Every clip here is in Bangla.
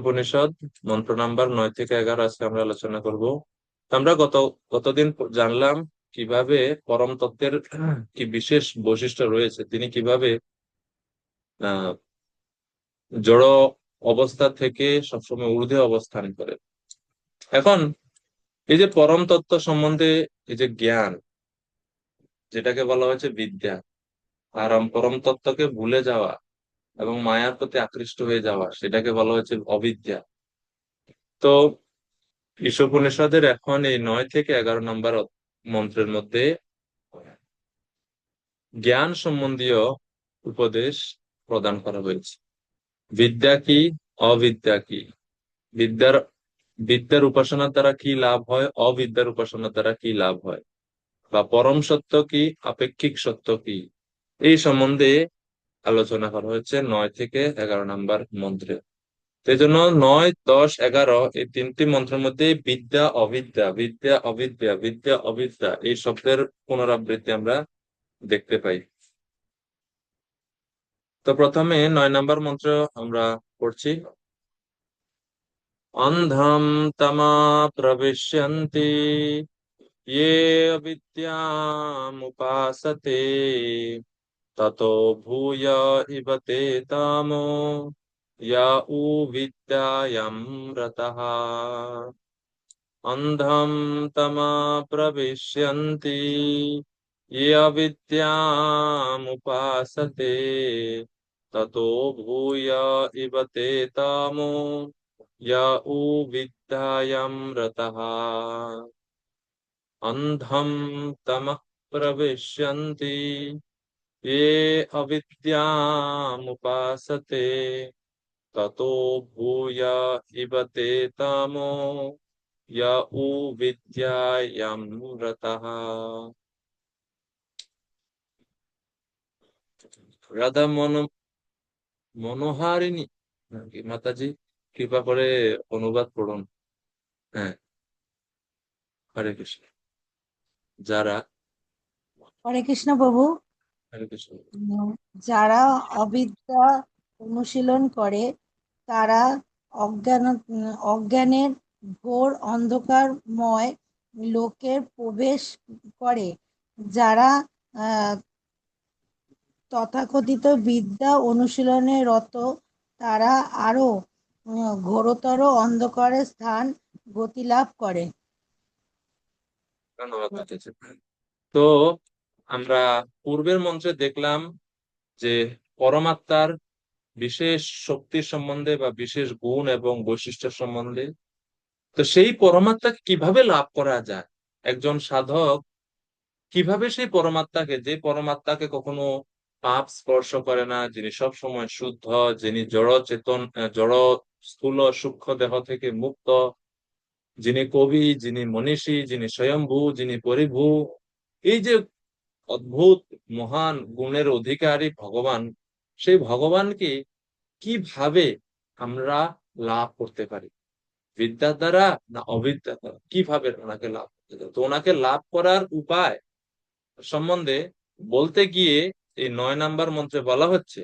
উপনিষদ মন্ত্র নাম্বার নয় থেকে এগারো আজকে আমরা আলোচনা করব। আমরা গত, গতদিন জানলাম কীভাবে পরম তত্ত্বের কি বিশেষ বৈশিষ্ট্য রয়েছে, তিনি কীভাবে জড় অবস্থা থেকে সবসময় ঊর্ধ্বে অবস্থান করে। এখন, এই যে পরম তত্ত্ব সম্বন্ধে এই যে জ্ঞান, যেটাকে বলা হয়েছে বিদ্যা, আর পরম তত্ত্বকে ভুলে যাওয়া এবং মায়ার প্রতি আকৃষ্ট হয়ে যাওয়া, সেটাকে বলা হয়েছে অবিদ্যা। তো ঈশোপনিষদের এখন এই নয় থেকে এগারো নম্বর মন্ত্রের মধ্যে জ্ঞান সম্বন্ধীয় উপদেশ প্রদান করা হয়েছে। বিদ্যা কি, অবিদ্যা কি? বিদ্যার বিদ্যার উপাসনার দ্বারা কি লাভ হয়, অবিদ্যার উপাসনার দ্বারা কি লাভ হয়? বা পরম সত্য কি, আপেক্ষিক সত্য কি? এই সম্বন্ধে আলোচনা করা হয়েছে নয় থেকে এগারো নাম্বার মন্ত্রে। এই জন্য নয়, দশ, এগারো এই তিনটি মন্ত্রের মধ্যে বিদ্যা, অবিদ্যা বিদ্যা অবিদ্যা বিদ্যা, অবিদ্যা এই শব্দের পুনরাবৃত্তি আমরা দেখতে পাই। তো প্রথমে নয় নাম্বার মন্ত্র আমরা পড়ছি। অন্ধম তমা প্রবিশ্যন্তি ইয়ে অবিদ্যামুপাসতে ततो भूय इव ते तामो, या उ विद्यायां रतः। तमा प्रविश्यन्ति, ये अविद्यामुपासते ततो भूय इव ते तामो, या उ विद्यायां रतः। अन्धं तमः प्रविश्यन्ति ये अविद्यामुपासते ततो भूय इव ते तामो य उ विद्यायां रतः রাধা মন মনোহারিণী নাকি মাতাজি কৃপা করে অনুবাদ পড়ুন হ্যাঁ হরে কৃষ্ণ যারা হরে কৃষ্ণ প্রভু হরে কৃষ্ণ উম, যারা অবিদ্যা অনুশীলন করে তারা অজ্ঞান অজ্ঞানের ঘোর অন্ধকারময় লোকের প্রবেশ করে যারা তথাকথিত বিদ্যা অনুশীলনে রত তারা আরও ঘোরতর অন্ধকারের স্থান গতি লাভ করে। ধন্যবাদ তো আমরা পূর্বের মন্ত্রে দেখলাম যে পরমাত্মার বিশেষ শক্তির সম্বন্ধে বা বিশেষ গুণ এবং বৈশিষ্ট্য সম্বন্ধে, তো সেই পরমাত্মাকে কীভাবে লাভ করা যায়? একজন সাধক কীভাবে সেই পরমাত্মাকে, যে পরমাত্মাকে কখনো পাপ স্পর্শ করে না, যিনি সব সময় শুদ্ধ, যিনি জড় চেতন জড় স্থূল সূক্ষ্ম দেহ থেকে মুক্ত, যিনি কবি, যিনি মনীষী, যিনি স্বয়ম্ভু, যিনি পরিভূ, এই যে অদ্ভুত, মহান গুণের অধিকারী ভগবান। সেই ভগবানকে কীভাবে আমরা লাভ করতে পারি? বিদ্যার দ্বারা না অবিদ্যার দ্বারা? কীভাবে ওনাকে লাভ করতে পারি? তো ওনাকে লাভ করার উপায় সম্বন্ধে বলতে গিয়ে এই নয় নাম্বার মন্ত্রে বলা হচ্ছে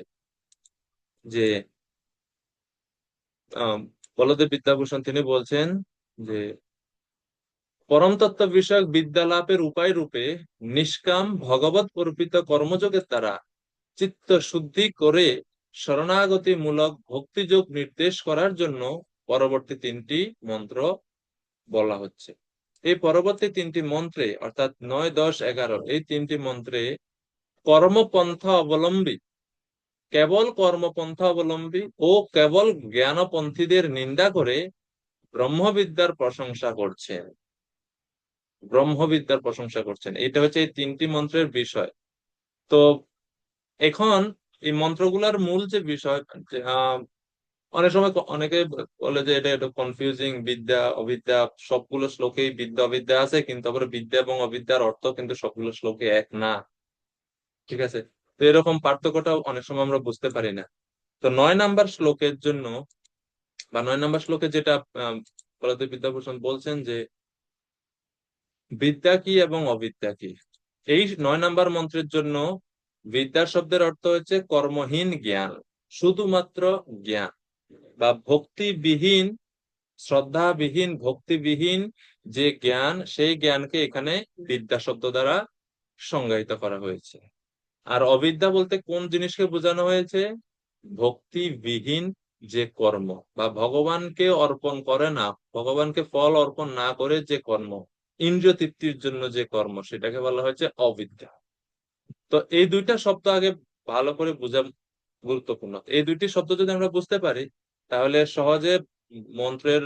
যে বলদেব বিদ্যাভূষণ তিনি বলছেন যে পরম তত্ত্ব বিষয়ক বিদ্যা লাভের উপায় রূপে নিষ্কাম ভগবত অর্পিত কর্মযোগের দ্বারা চিত্ত শুদ্ধি করে শরণাগতি মূলক ভক্তিযোগ নির্দেশ করার জন্য পরবর্তী তিনটি মন্ত্র বলা হচ্ছে। এই পরবর্তী তিনটি মন্ত্রে, অর্থাৎ নয়, দশ, এগারো, এই তিনটি মন্ত্রে কর্মপন্থা অবলম্বী, কেবল কর্মপন্থা অবলম্বী ও কেবল জ্ঞানপন্থীদের নিন্দা করে ব্রহ্মবিদ্যার প্রশংসা করছেন। ব্রহ্মবিদ্যার প্রশংসা করছেন। এটা হচ্ছে এই তিনটি মন্ত্রের বিষয়। তো এখন এই মন্ত্রগুলার মূল যে বিষয় অনেক সময় অনেকে বলে যে এটা একটু কনফিউজিং বিদ্যা, অবিদ্যা, সবগুলো শ্লোকেই বিদ্যা, অবিদ্যা আছে, কিন্তু আবার বিদ্যা এবং অবিদ্যার অর্থ কিন্তু সবগুলো শ্লোকে এক না। ঠিক আছে? তো এরকম পার্থক্যটা অনেক সময় আমরা বুঝতে পারি না। তো নয় নাম্বার শ্লোকের জন্য বা নয় নাম্বার শ্লোকে যেটা প্রদীপ বিদ্যাভূষণ বলছেন যে বিদ্যা কি এবং অবিদ্যা কি? এই নয় নাম্বার মন্ত্রের জন্য বিদ্যা শব্দের অর্থ হচ্ছে কর্মহীন জ্ঞান, শুধুমাত্র জ্ঞান বা ভক্তিবিহীন, শ্রদ্ধাবিহীন, ভক্তিবিহীন যে জ্ঞান, সেই জ্ঞানকে এখানে বিদ্যা শব্দ দ্বারা সংজ্ঞায়িত করা হয়েছে। আর অবিদ্যা বলতে কোন জিনিসকে বোঝানো হয়েছে? ভক্তিবিহীন যে কর্ম বা ভগবানকে অর্পণ করে না, ভগবানকে ফল অর্পণ না করে যে কর্ম। ইন্দ্রিয় তৃপ্তির জন্য যে কর্ম, সেটাকে বলা হয়েছে অবিদ্যা। তো এই দুইটা শব্দ আগে ভালো করে বোঝা গুরুত্বপূর্ণ। এই দুইটি শব্দ যদি আমরা বুঝতে পারি, তাহলে সহজে মন্ত্রের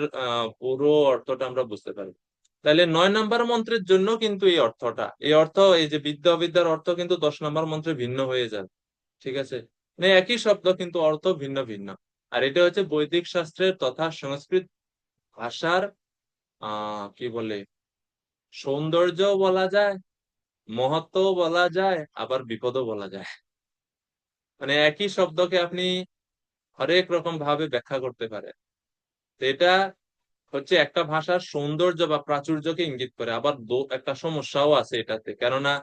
পুরো অর্থটা আমরা বুঝতে পারি। তাহলে নয় নাম্বার মন্ত্রের জন্য কিন্তু এই অর্থটা, এই অর্থ, এই যে বিদ্যা অবিদ্যার অর্থ কিন্তু দশ নাম্বার মন্ত্রে ভিন্ন হয়ে যাবে ঠিক আছে? মানে একই শব্দ কিন্তু অর্থ ভিন্ন ভিন্ন। আর এটা হচ্ছে বৈদিক শাস্ত্রের তথা সংস্কৃত ভাষার, আহ, কি বলে? সৌন্দর্য বলা যায় মহত্ব বলা যায়, আবার বিপদও বলা যায়। মানে একই শব্দকে আপনি হরেক রকম ভাবে ব্যাখ্যা করতে পারেন। এটা হচ্ছে একটা ভাষার সৌন্দর্য বা প্রাচুর্যকে ইঙ্গিত করে, আবার একটা সমস্যাও আছে এটাতে। কেননা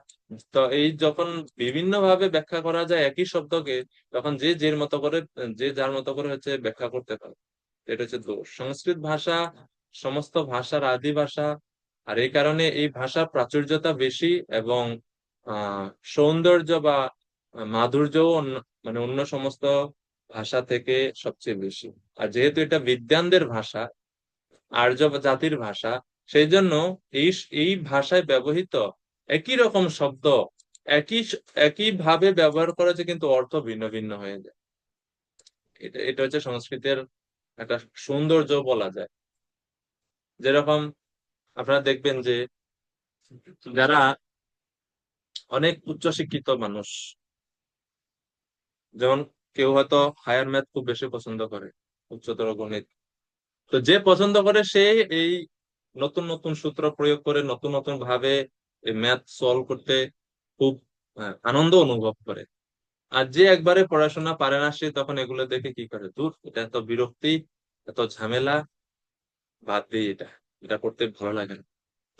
এই যখন বিভিন্ন ভাবে ব্যাখ্যা করা যায় একই শব্দকে, তখন যে যে মতো করে, যে যার মতো করে হচ্ছে ব্যাখ্যা করতে পারে। এটা হচ্ছে দোষ। সংস্কৃত ভাষা, সমস্ত ভাষার আদি ভাষা আর এই কারণে এই ভাষার প্রাচুর্যতা বেশি এবং সৌন্দর্য বা মাধুর্যও অন্য মানে অন্য সমস্ত ভাষা থেকে সবচেয়ে বেশি। আর যেহেতু এটা বিদ্যানদের ভাষা, আর্য জাতির ভাষা সেই জন্য এই এই ভাষায় ব্যবহৃত একই রকম শব্দ, একই একই ভাবে ব্যবহার করা যায় কিন্তু অর্থ ভিন্ন ভিন্ন হয়ে যায়। এটা এটা হচ্ছে সংস্কৃতের একটা সৌন্দর্য বলা যায়। যেরকম আপনারা দেখবেন যে যারা অনেক উচ্চ শিক্ষিত মানুষ, যেমন কেউ হয়তো হায়ার ম্যাথ খুব বেশি পছন্দ করে, উচ্চতর গণিত, তো যে পছন্দ করে সে এই নতুন নতুন সূত্র প্রয়োগ করে নতুন নতুন ভাবে ম্যাথ সলভ করতে খুব আনন্দ অনুভব করে। আর যে একবারে পড়াশোনা পারে না সে তখন এগুলো দেখে কি করে? দূর, এটা এত বিরক্তি, এত ঝামেলা, বাদ দিই এটা। এটা করতে ভালো লাগে না।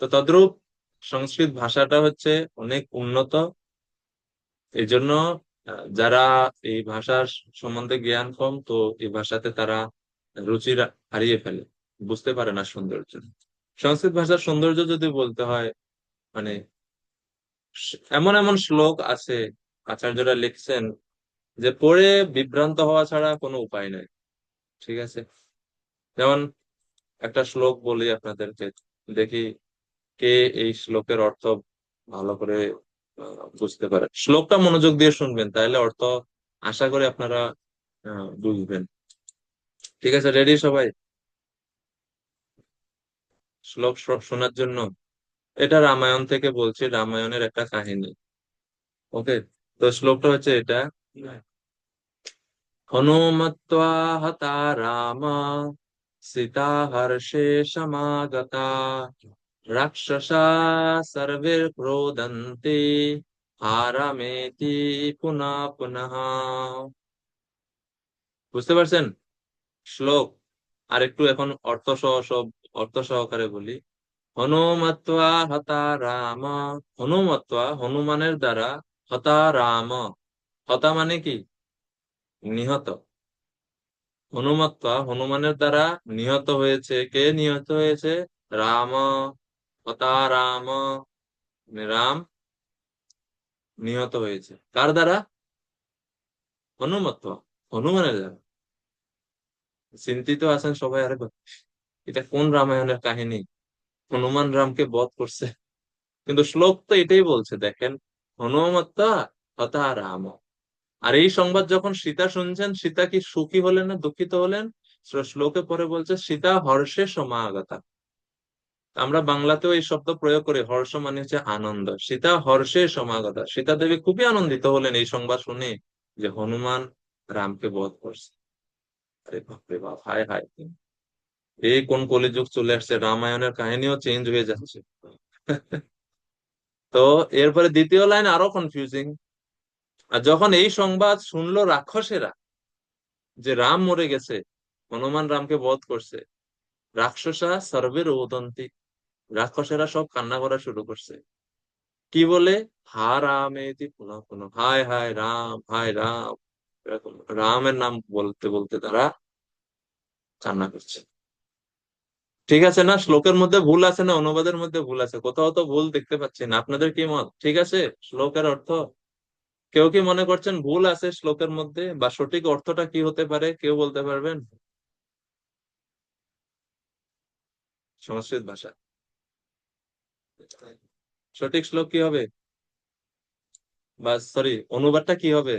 তো তদ্রূপ সংস্কৃত ভাষাটা হচ্ছে অনেক উন্নত। এই জন্য যারা এই ভাষার সম্বন্ধে জ্ঞান কম, তো এই ভাষাতে তারা রুচি হারিয়ে ফেলে। বুঝতে পারে না সৌন্দর্য। সংস্কৃত ভাষার সৌন্দর্য যদি বলতে হয় মানে এমন এমন শ্লোক আছে, আচার্যরা লিখছেন, যে পড়ে বিভ্রান্ত হওয়া ছাড়া কোনো উপায় নাই। ঠিক আছে? যেমন একটা শ্লোক বলি আপনাদেরকে, দেখি কে এই শ্লোকের অর্থ ভালো করে বুঝতে পারে। শ্লোকটা মনোযোগ দিয়ে শুনবেন তাহলে অর্থ আশা করে আপনারা বুঝবেন। ঠিক আছে, রেডি সবাই? শ্লোক শোনার জন্য। এটা রামায়ণ থেকে বলছি, রামায়ণের একটা কাহিনী। ওকে, তো শ্লোকটা হচ্ছে এটা। হনুমত্বা হতা রাম সীতা হর্ষে সমাগতা রাক্ষসা সর্বে ক্রোধন্তে হারামেতি পুনঃ পুনঃ বুঝতে পারছেন? শ্লোক আর একটু এখন অর্থ সহ সব, অর্থ সহকারে বলি। হনুমত্বা হতা রাম, হনুমত্বা হনুমানের দ্বারা হতা রাম। হতা মানে কি? নিহত। হনুমত্বা হনুমানের দ্বারা নিহত হয়েছে। কে নিহত হয়েছে? রাম রাম মানে রাম নিহত হয়েছে। কার দ্বারা? হনুমত্বা হনুমানের দ্বারা। চিন্তিত আছেন সবাই, আরে এটা কোন রামায়ণের কাহিনী? হনুমান রামকে বধ করছে। কিন্তু শ্লোক তো এটাই বলছে, দেখেন, হনুমত্তা হতা রাম আর এই সংবাদ যখন সীতা শুনছেন, সীতা কি সুখী হলেন না দুঃখিত হলেন? শ্লোকে পরে বলছে, সীতা হর্ষে সমাগতা। আমরা বাংলাতেও এই শব্দ প্রয়োগ করি, হর্ষ মানে হচ্ছে আনন্দ। সীতা হর্ষে সমাগতা। সীতা দেবী খুবই আনন্দিত হলেন এই সংবাদ শুনে যে হনুমান রামকে বধ করছে। আরে বাপরে বাপ, হায় হায়। এই কোন কলিযুগ চলে আসছে, রামায়ণের কাহিনীও চেঞ্জ হয়ে যাচ্ছে। তো এরপরে দ্বিতীয় লাইন আরও কনফিউজিং আর যখন এই সংবাদ শুনলো রাক্ষসেরা, যে রাম মরে গেছে, হনুমান রামকে বধ করছে, রাক্ষসা সর্বের রোদন্তি, রাক্ষসেরা সব কান্না করা শুরু করছে। কি বলে? হা রাম পুনঃ পুনঃ হায় হায় রাম হায় রাম, এরকম রামের নাম বলতে বলতে তারা কান্না করছে। ঠিক আছে না? শ্লোকের মধ্যে ভুল আছে না? অনুবাদের মধ্যে ভুল আছে? কোথাও তো ভুল দেখতে পাচ্ছি না। আপনাদের কি মত? ঠিক আছে? শ্লোকের অর্থ কেউ কি মনে করছেন ভুল আছে শ্লোকের মধ্যে? বা সঠিক অর্থটা কি হতে পারে? কেউ বলতে পারবেন? সংস্কৃত ভাষা। সঠিক শ্লোক কি হবে? বা সরি, অনুবাদটা কি হবে?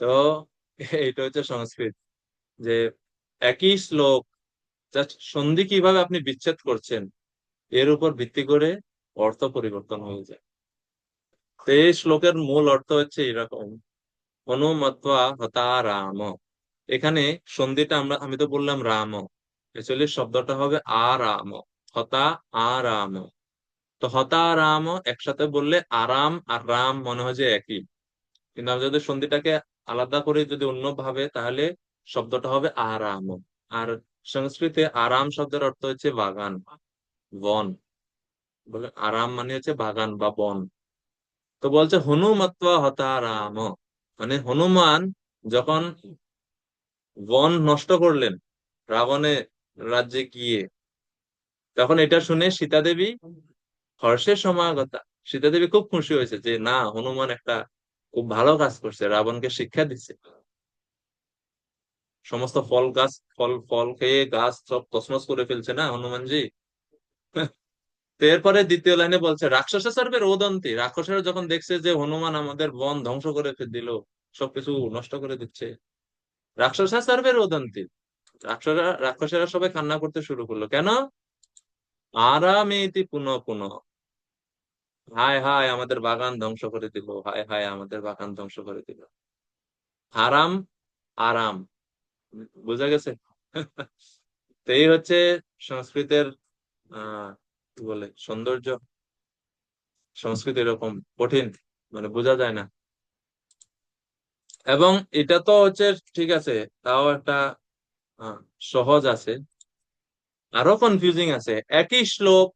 তো এইটা হচ্ছে সংস্কৃত। যে একই শ্লোক সন্ধি কীভাবে আপনি বিচ্ছেদ করছেন, এর উপর ভিত্তি করে অর্থ পরিবর্তন হয়ে যায়। তো এই শ্লোকের মূল অর্থ হচ্ছে এরকম, অনুমত্বা হতা রাম। এখানে সন্ধিটা আমরা, আমি তো বললাম রাম। অ্যাকচুয়ালি শব্দটা হবে আরাম হতা আরাম তো হতা রাম একসাথে বললে আরাম আর রাম মনে হয় যে একই। কিন্তু আমি যদি সন্ধিটাকে আলাদা করে যদি অন্য ভাবে তাহলে শব্দটা হবে আরাম আর সংস্কৃতে আরাম শব্দের অর্থ হচ্ছে বাগান, বন। বলে আরাম মানে হচ্ছে বাগান বা বন। তো বলছে, হনুমত্বা হতা রাম মানে হনুমান যখন বন নষ্ট করলেন রাবণের রাজ্যে গিয়ে, তখন এটা শুনে সীতা দেবী হর্ষের সমাগতা সীতা দেবী খুব খুশি হয়েছে যে, না, হনুমান একটা খুব ভালো কাজ করছে, রাবণকে শিক্ষা দিচ্ছে। সমস্ত ফল গাছ, ফল ফল খেয়ে গাছ সব তসমস করে ফেলছে না হনুমানজি? এরপরে দ্বিতীয় লাইনে বলছে, রাক্ষসা সর্বের ওদন্তি রাক্ষসেরা যখন দেখছে যে হনুমান আমাদের বন ধ্বংস করে দিল সবকিছু নষ্ট করে দিচ্ছে রাক্ষসা সর্বের ওদন্তি রাক্ষসরা, রাক্ষসেরা সবাই কান্না করতে শুরু করল। কেন? আরামেতি পুনঃ পুনঃ। হায় হায়, আমাদের বাগান ধ্বংস করে দিল। হায় হায়, আমাদের বাগান ধ্বংস করে দিল। আরাম আরাম। বোঝা গেছে? তো এই হচ্ছে সংস্কৃতের আহ বলে, সৌন্দর্য। সংস্কৃত এরকম কঠিন মানে বোঝা যায় না। এবং এটা তো হচ্ছে, ঠিক আছে, তাও একটা সহজ আছে। আরও কনফিউজিং আছে। একই শ্লোক,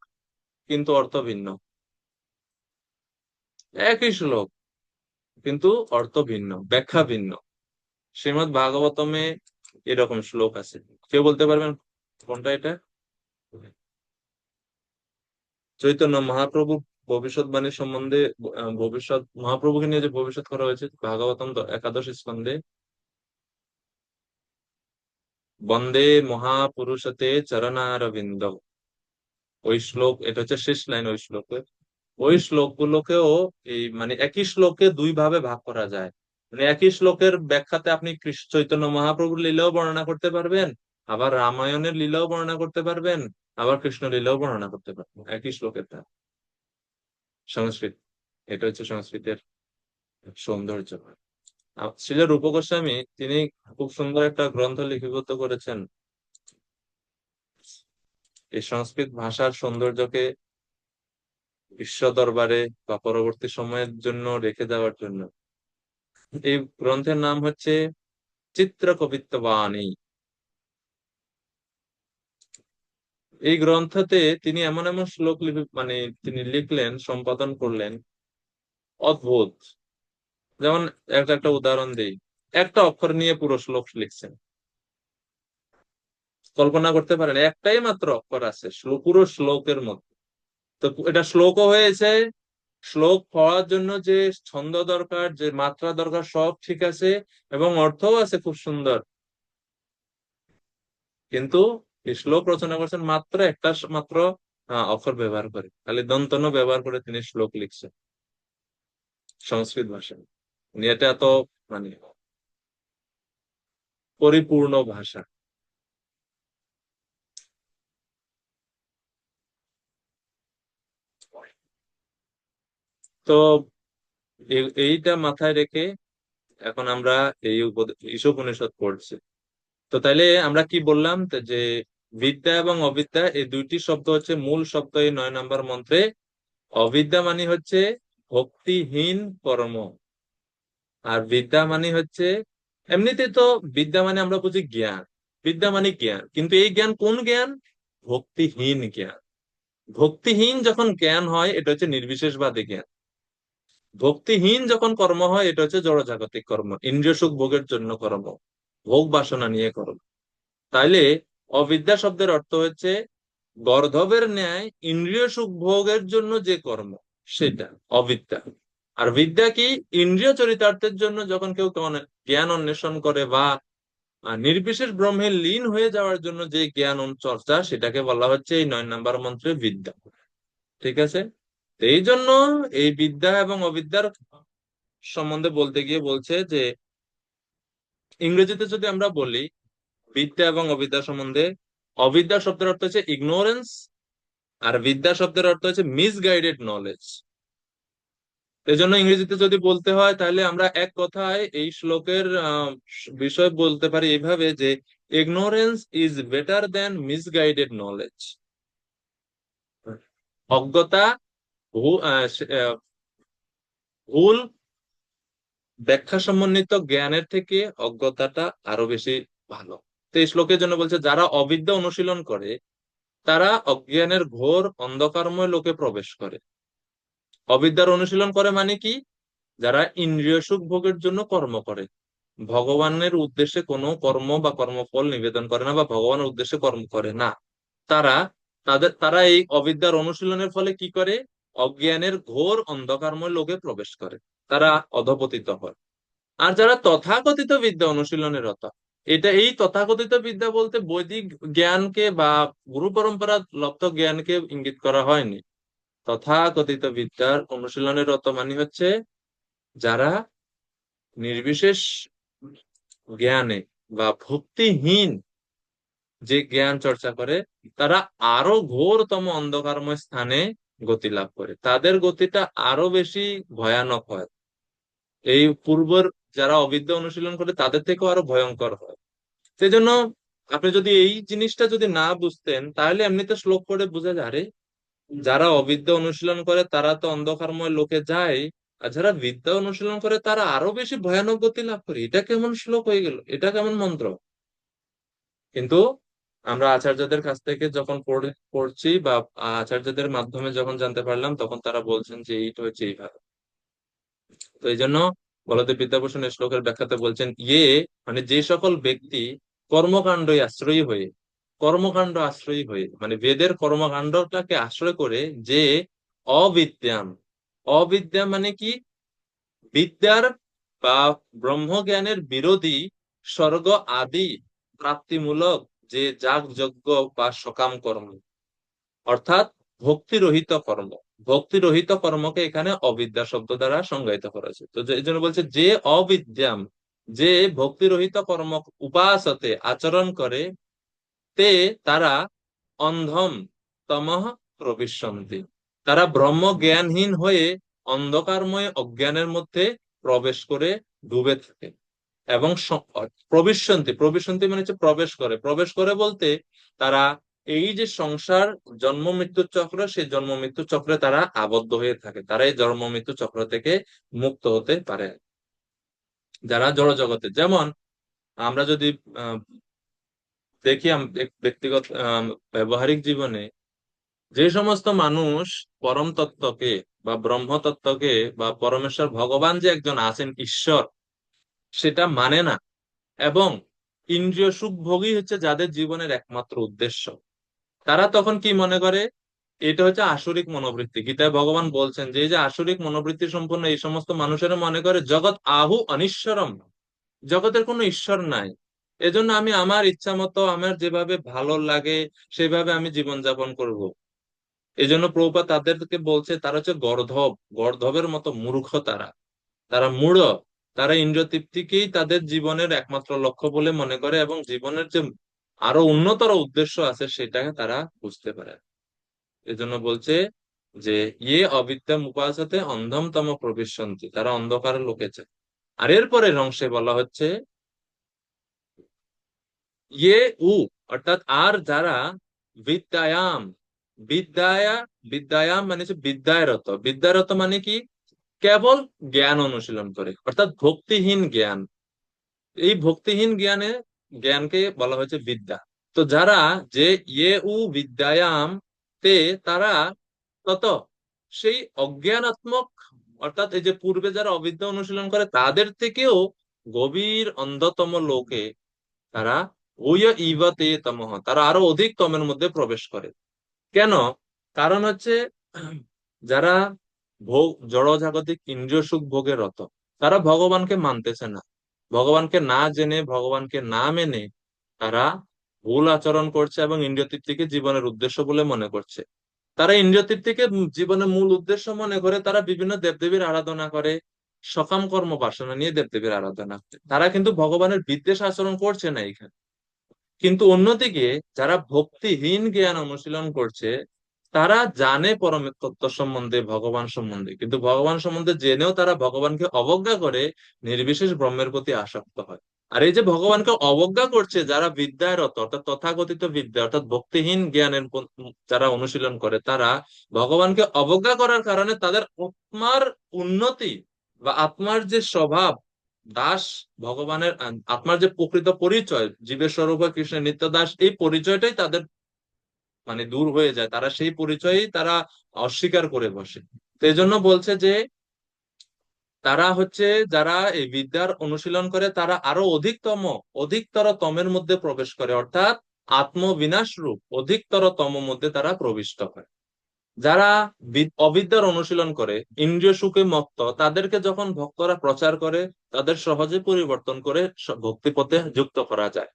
কিন্তু অর্থ ভিন্ন। একই শ্লোক, কিন্তু অর্থ ভিন্ন, ব্যাখ্যা ভিন্ন। শ্রীমদ ভাগবতমে এরকম শ্লোক আছে। কেউ বলতে পারবেন কোনটা এটা? চৈতন্য মহাপ্রভু ভবিষ্যৎবাণী সম্বন্ধে ভবিষ্যৎ, মহাপ্রভুকে নিয়ে যে ভবিষ্যৎ করা হয়েছে, ভাগবতম একাদশ স্কন্ধে, বন্দে মহাপুরুষতে চরণারবিন্দ। ওই শ্লোক, এটা হচ্ছে শেষ লাইন ওই শ্লোকের। ওই শ্লোকগুলোকেও এই মানে একই শ্লোকে দুই ভাবে ভাগ করা যায়। মানে একই শ্লোকের ব্যাখ্যাতে আপনি কৃষ্ণ চৈতন্য মহাপ্রভুর লীলাও বর্ণনা করতে পারবেন, আবার রামায়ণের লীলাও বর্ণনা করতে পারবেন, আবার কৃষ্ণ লীলাও বর্ণনা করতে পারবেন। একই শ্লোকের দ্বারা সংস্কৃত, এটা হচ্ছে সংস্কৃতের সৌন্দর্য। শ্রীল রূপ গোস্বামী তিনি খুব সুন্দর একটা গ্রন্থ লিপিবদ্ধ করেছেন। এই সংস্কৃত ভাষার সৌন্দর্যকে বিশ্ব দরবারে বা পরবর্তী সময়ের জন্য রেখে দেওয়ার জন্য। এই গ্রন্থের নাম হচ্ছে চিত্র কবিত্ব বাণী এই গ্রন্থতে তিনি এমন এমন শ্লোক লিপি মানে তিনি লিখলেন, সম্পাদন করলেন। অদ্ভুত। যেমন একটা একটা উদাহরণ দিই। একটা অক্ষর নিয়ে পুরো শ্লোক লিখছেন। কল্পনা করতে পারেন, একটাই মাত্র অক্ষর আছে পুরো শ্লোকের মধ্যে। তো এটা শ্লোকও হয়েছে শ্লোক হওয়ার জন্য যে ছন্দ দরকার, যে মাত্রা দরকার, সব ঠিক আছে এবং অর্থও আছে খুব সুন্দর। কিন্তু শ্লোক রচনা করছেন মাত্র একটা মাত্র অক্ষর ব্যবহার করে। খালি দন্তন্য ব্যবহার করে তিনি শ্লোক লিখছেন। সংস্কৃত ভাষায়। এটা এত মানে পরিপূর্ণ ভাষা। তো এই- এইটা মাথায় রেখে এখন আমরা এই উপদ- ঈশোপনিষদ পড়ছি। তো তাইলে আমরা কি বললাম যে বিদ্যা এবং অবিদ্যা, এই দুইটি শব্দ হচ্ছে মূল শব্দ এই নয় নম্বর মন্ত্রে। অবিদ্যা মানে হচ্ছে ভক্তিহীন কর্ম, আর বিদ্যা মানে হচ্ছে, এমনিতে তো বিদ্যা মানে আমরা বুঝি জ্ঞান, বিদ্যা মানে জ্ঞান, কিন্তু এই জ্ঞান কোন জ্ঞান? ভক্তিহীন জ্ঞান। ভক্তিহীন যখন জ্ঞান হয়, এটা হচ্ছে নির্বিশেষবাদী জ্ঞান। ভক্তিহীন যখন কর্ম হয়, এটা হচ্ছে জড়জাগতিক কর্ম, ইন্দ্রিয় সুখ ভোগের জন্য কর্ম, ভোগ বাসনা নিয়ে কর্ম। তাইলে অবিদ্যা শব্দের অর্থ হচ্ছে গর্ধবের ন্যায় ইন্দ্রিয় সুখ ভোগের জন্য যে কর্ম, সেটা, অবিদ্যা। আর বিদ্যা কি? ইন্দ্রিয় চরিতার্থের জন্য যখন কেউ জ্ঞান অন্বেষণ করে বা নির্বিশেষ ব্রহ্মে লীন হয়ে যাওয়ার জন্য যে জ্ঞান চর্চা, সেটাকে বলা হচ্ছে এই নয় নাম্বার মন্ত্রে বিদ্যা। ঠিক আছে? এই জন্য এই বিদ্যা এবং অবিদ্যার সম্বন্ধে বলতে গিয়ে বলছে যে, ইংরেজিতে যদি আমরা বলি, বিদ্যা এবং অবিদ্যা সম্বন্ধে, অবিদ্যা শব্দের অর্থ হচ্ছে ইগনোরেন্স আর বিদ্যা শব্দের অর্থ হচ্ছে মিসগাইডেড নলেজ এই জন্য ইংরেজিতে যদি বলতে হয়, তাহলে আমরা এক কথায় এই শ্লোকের বিষয় বলতে পারি এইভাবে যে ignorance is better than misguided knowledge অজ্ঞতা ভুল ব্যাখ্যা সমন্বিত জ্ঞানের থেকে অজ্ঞতাটা আরও বেশি ভালো। তো এই শ্লোকের জন্য বলছে, যারা অবিদ্যা অনুশীলন করে, তারা অজ্ঞানের ঘোর অন্ধকারময় লোকে প্রবেশ করে। অবিদ্যার অনুশীলন করে মানে কি? যারা ইন্দ্রিয় সুখ ভোগের জন্য কর্ম করে। ভগবানের উদ্দেশ্যে কোনো কর্ম বা কর্মফল নিবেদন করে না বা ভগবানের উদ্দেশ্যে কর্ম করে না। তারা, তাদের, তারা এই অবিদ্যার অনুশীলনের ফলে কি করে? অজ্ঞানের ঘোর অন্ধকারময় লোকে প্রবেশ করে, তারা অধপতিত হয়। আর যারা তথাকথিত বিদ্যা অনুশীলনের রত, এটা এই তথাকথিত বিদ্যা বলতে বৈদিক জ্ঞানকে বা গুরু পরম্পরা লব্ধ জ্ঞানকে ইঙ্গিত করা হয়নি। তথাকথিত বিদ্যার অনুশীলনের রত মানে হচ্ছে যারা নির্বিশেষ জ্ঞানে বা ভক্তিহীন যে জ্ঞান চর্চা করে, তারা আরও ঘোরতম অন্ধকারময় স্থানে গতি লাভ করে। তাদের গতিটা আরও বেশি ভয়ানক হয়। এই পূর্বর যারা অবিদ্যা অনুশীলন করে, তাদের থেকেও আরও ভয়ঙ্কর হয়। সেই জন্য আপনি যদি এই জিনিসটা যদি না বুঝতেন, তাহলে এমনিতে শ্লোক করে বোঝা যায় যারা অবিদ্যা অনুশীলন করে, তারা তো অন্ধকারময় লোকে যায়, আর যারা বিদ্যা অনুশীলন করে, তারা আরও বেশি ভয়ানক গতি লাভ করে। এটা কেমন শ্লোক হয়ে গেল? এটা কেমন মন্ত্র? কিন্তু আমরা আচার্যদের কাছ থেকে যখন পড়ছি বা আচার্যদের মাধ্যমে যখন জানতে পারলাম, তখন তারা বলছেন যে এইটা হচ্ছে এইভাবে। তো এই জন্য বলদেব বিদ্যাভূষণ শ্লোকের ব্যাখ্যাতে বলছেন ইয়ে মানে যে সকল ব্যক্তি কর্মকাণ্ডই আশ্রয়ী হয়ে, কর্মকাণ্ড আশ্রয়ী হয়ে মানে বেদের কর্মকাণ্ডটাকে আশ্রয় করে যে অবিদ্যাম। অবিদ্যা মানে কি? বিদ্যার বা ব্রহ্মজ্ঞানের বিরোধী, স্বর্গ আদি, প্রাপ্তিমূলক যে যাগ যজ্ঞ বা সকাম কর্ম। অর্থাৎ ভক্তিরহিত কর্ম। ভক্তিরহিত কর্মকে এখানে অবিদ্যা শব্দ দ্বারা সংজ্ঞায়িত করা হয়েছে। তো এই জন্য বলছে যে অবিদ্যাম, যে ভক্তিরহিত কর্ম উপাসতে আচরণ করে, তে তারা অন্ধম তমঃ প্রবিশন্তি তারা ব্রহ্ম জ্ঞানহীন হয়ে অন্ধকারময় অজ্ঞানের মধ্যে প্রবেশ করে ডুবে থাকে। এবং প্রবিশন্তি প্রবিশন্তি মানে হচ্ছে প্রবেশ করে। প্রবেশ করে বলতে তারা এই যে সংসার, জন্ম মৃত্যু চক্র, সেই জন্ম মৃত্যু চক্রে তারা আবদ্ধ হয়ে থাকে। তারা এই জন্ম মৃত্যু চক্র থেকে মুক্ত হতে পারে। যারা জড় জগতে যেমন আমরা যদি দেখি ব্যক্তিগত ব্যবহারিক জীবনে যে সমস্ত মানুষ পরম তত্ত্বকে বা ব্রহ্ম তত্ত্বকে বা পরমেশ্বর ভগবান যে একজন আছেন, ঈশ্বর সেটা মানে না। এবং ইন্দ্রিয় সুখ ভোগই হচ্ছে যাদের জীবনের একমাত্র উদ্দেশ্য। তারা তখন কি মনে করে? এটা হচ্ছে আসরিক মনোবৃত্তি। গীতায় ভগবান বলছেন যে, এই যে আসরিক মনোবৃত্তি সম্পন্ন এই সমস্ত মানুষেরা মনে করে, জগৎ আহু অনিশ্বরম। জগতের কোনো ঈশ্বর নাই। এজন্য আমি আমার ইচ্ছা মতো, আমার যেভাবে ভালো লাগে, সেভাবে আমি জীবনযাপন করব। এজন্য প্রভুপাদ তাদেরকে বলছে, তারা হচ্ছে গর্ধব। গর্ধবের মতো মূর্খ তারা। তারা মূঢ়। তারা ইন্দ্রিয় তৃপ্তিকেই তাদের জীবনের একমাত্র লক্ষ্য বলে মনে করে এবং জীবনের যে আরও উন্নতর উদ্দেশ্য আছে সেটাকে তারা বুঝতে পারে। এজন্য বলছে যে ইয়ে অবিদ্যাম উপাসতে অন্ধম তম প্রবিশন্তি তারা অন্ধকারে লোকেছে আর এরপরের অংশে বলা হচ্ছে ইয়ে উ অর্থাৎ আর যারা বিদ্যায়াম, বিদ্যায়া, বিদ্যায়াম মানে হচ্ছে বিদ্যায়রত। বিদ্যায়রত মানে কি? কেবল জ্ঞান অনুশীলন করে, অর্থাৎ ভক্তিহীন জ্ঞান। এই ভক্তিহীন জ্ঞানে, জ্ঞানকে বলা হয়েছে বিদ্যা। তো যারা যে ইয়ে উ বিদ্যায়াম তে, তারা তত সেই অজ্ঞানাত্মক, অর্থাৎ এই যে পূর্বে যারা অবিদ্যা অনুশীলন করে, তাদের থেকেও গভীর অন্ধতম লোকে তারা ওই ইবাতে তমহ তারা আরও অধিক তমের মধ্যে প্রবেশ করে। কেন? কারণ হচ্ছে, যারা ভোগ, জড়জাগতিক ইন্দ্রিয় সুখ ভোগের রত। তারা ভগবানকে মানতেছে না। ভগবানকে না জেনে, ভগবানকে না মেনে তারা ভুল আচরণ করছে এবং ইন্দ্রিয় তৃপ্তিকে জীবনের উদ্দেশ্য বলে মনে করছে। তারা ইন্দ্রিয় তৃপ্তিকে জীবনের মূল উদ্দেশ্য মনে করে তারা বিভিন্ন দেবদেবীর আরাধনা করে, সকাম কর্ম বাসনা নিয়ে দেবদেবীর আরাধনা করে। তারা কিন্তু ভগবানের বিদ্বেষ আচরণ করছে না এখানে। কিন্তু অন্যদিকে যারা ভক্তিহীন জ্ঞান অনুশীলন করছে তারা জানে পরম তত্ত্ব সম্বন্ধে, ভগবান সম্বন্ধে। কিন্তু ভগবান সম্বন্ধে জেনেও তারা ভগবানকে অবজ্ঞা করে নির্বিশেষ ব্রহ্মের প্রতি আসক্ত হয়। আর এই যে ভগবানকে অবজ্ঞা করছে, যারা বিদ্যায় রত অর্থাৎ তথাকথিত বিদ্যা, অর্থাৎ ভক্তিহীন জ্ঞানের যারা অনুশীলন করে, তারা ভগবানকে অবজ্ঞা করার কারণে তাদের আত্মার উন্নতি বা আত্মার যে স্বভাব, দাস ভগবানের আত্মার যে প্রকৃত পরিচয় জীবের স্বরূপ কৃষ্ণের নিত্য দাস, এই পরিচয়টাই তাদের মানে দূর হয়ে যায়, তারা সেই পরিচয়ই তারা অস্বীকার করে বসে। তো জন্য বলছে যে তারা হচ্ছে যারা এই বিদ্যার অনুশীলন করে, তারা আরও অধিকতম, অধিকতর তমের মধ্যে প্রবেশ করে, অর্থাৎ আত্মবিনাশ রূপ অধিকতর তম মধ্যে তারা প্রবিষ্ট হয়। যারা অবিদ্যার অনুশীলন করে, ইন্দ্রিয় সুখে মত্ত, তাদেরকে যখন ভক্তরা প্রচার করে, তাদের সহজে পরিবর্তন করে ভক্তিপথে যুক্ত করা যায়।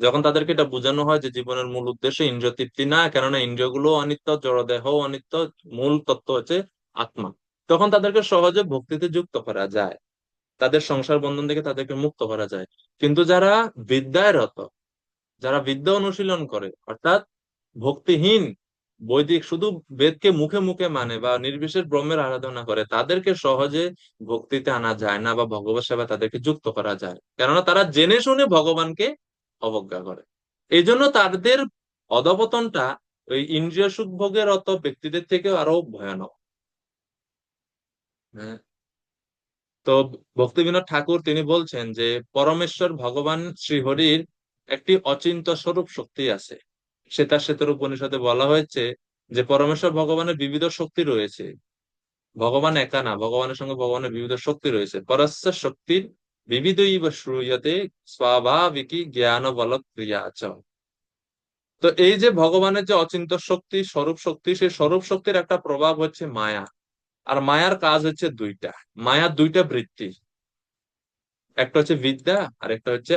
যখন তাদেরকে এটা বোঝানো হয় যে জীবনের মূল উদ্দেশ্য ইন্দ্রিয় তৃপ্তি না, কেননা ইন্দ্রিয়গুলো অনিত্য জড়দেহ অনিত্য, মূল তত্ত্ব হচ্ছে আত্মা। তখন তাদেরকে সহজে ভক্তিতে যুক্ত করা যায়। তাদের সংসার বন্ধন থেকে তাদেরকে মুক্ত করা যায়। কিন্তু যারা বিদ্যায় রত যারা বিদ্যা অনুশীলন করে, অর্থাৎ ভক্তিহীন, বৈদিক, শুধু বেদকে মুখে মুখে মানে বা নির্বিশেষ ব্রহ্মের আরাধনা করে, তাদেরকে সহজে ভক্তিতে আনা যায় না বা ভগবত সেবা তাদেরকে যুক্ত করা যায়। কেননা তারা জেনে শুনে ভগবানকে অবজ্ঞা করে। এই জন্য তাদের অধপতনটা ওই ইন্দ্রিয় সুখ ভোগের অত ব্যক্তিদের থেকে আরও ভয়ানক। হ্যাঁ। তো ভক্তিবিনোদ ঠাকুর তিনি বলছেন যে, পরমেশ্বর ভগবান শ্রীহরির একটি অচিন্ত স্বরূপ শক্তি আছে। শ্বেতা শ্বেতর উপনিষদে বলা হয়েছে যে, পরমেশ্বর ভগবানের বিবিধ শক্তি রয়েছে। ভগবান একা না, ভগবানের সঙ্গে ভগবানের বিবিধ শক্তি রয়েছে। পরস্য শক্তির বিবিধইব শ্রুয়তে স্বাভাবিকী জ্ঞান বল ক্রিয়াচ তো এই যে ভগবানের যে অচিন্ত শক্তি, স্বরূপ শক্তি, সেই স্বরূপ শক্তির একটা প্রভাব হচ্ছে মায়া। আর মায়ার কাজ হচ্ছে দুইটা। মায়ার দুইটা বৃত্তি। একটা হচ্ছে বিদ্যা আর একটা হচ্ছে